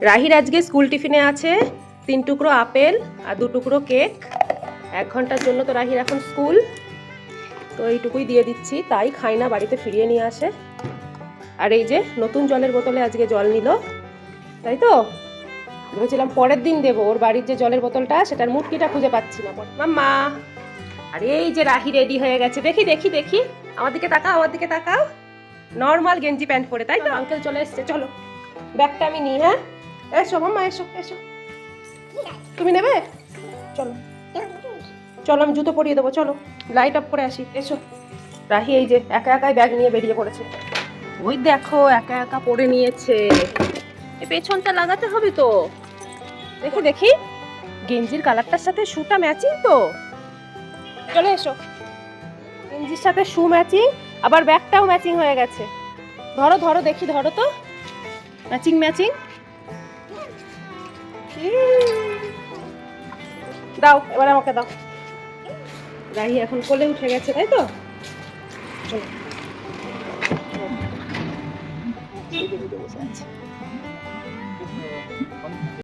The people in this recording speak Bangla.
রাহির আজকে স্কুল টিফিনে আছে তিন টুকরো আপেল আর দু টুকরো কেক। এক ঘণ্টার জন্য তো রাহির এখন স্কুল। তো এইটুকুই দিয়ে দিচ্ছি। তাই খাই না বাড়িতে ফিরিয়ে নিয়ে আসে। আর এই যে নতুন জলের বোতলে আজকে জল নিল। তাই তো? ভেবেছিলাম পরের দিন দেবো। ওর বাড়ির যে জলের বোতলটা সেটার মুটকিটা খুঁজে পাচ্ছি না। মাম্মা! আর এই যে রাহি রেডি হয়ে গেছে। দেখি দেখি দেখি। আমার দিকে তাকাও আমার দিকে তাকাও। নর্মাল গেঞ্জি প্যান্ট পরে তাই তো? আঙ্কেল চলে এসছে চলো। ব্যাগটা আমি নিই হ্যাঁ? এসো মাম্মা এসো এসো। তুমি নেবে? চলো। চলো আমি জুতো পরিয়ে দেবো চলো। লাইট আপ করে আসি এসো। রাহি এই যে একা একাই ব্যাগ নিয়ে বেরিয়ে পড়েছে। ওই দেখো একা একা পরে নিয়েছে। পেছনটা লাগাতে হবে তো। দেখি দেখি। গেঞ্জির কালারটার সাথে শুটা ম্যাচিং তো। চলে এসো। গেঞ্জির সাথে শু ম্যাচিং আবার ব্যাগটাও ম্যাচিং হয়ে গেছে। ধরো ধরো দেখি ধরো তো। ম্যাচিং ম্যাচিং দাও এবার আমাকে দাও। রাহি এখন কোলে উঠে গেছে তাই তো? চলো।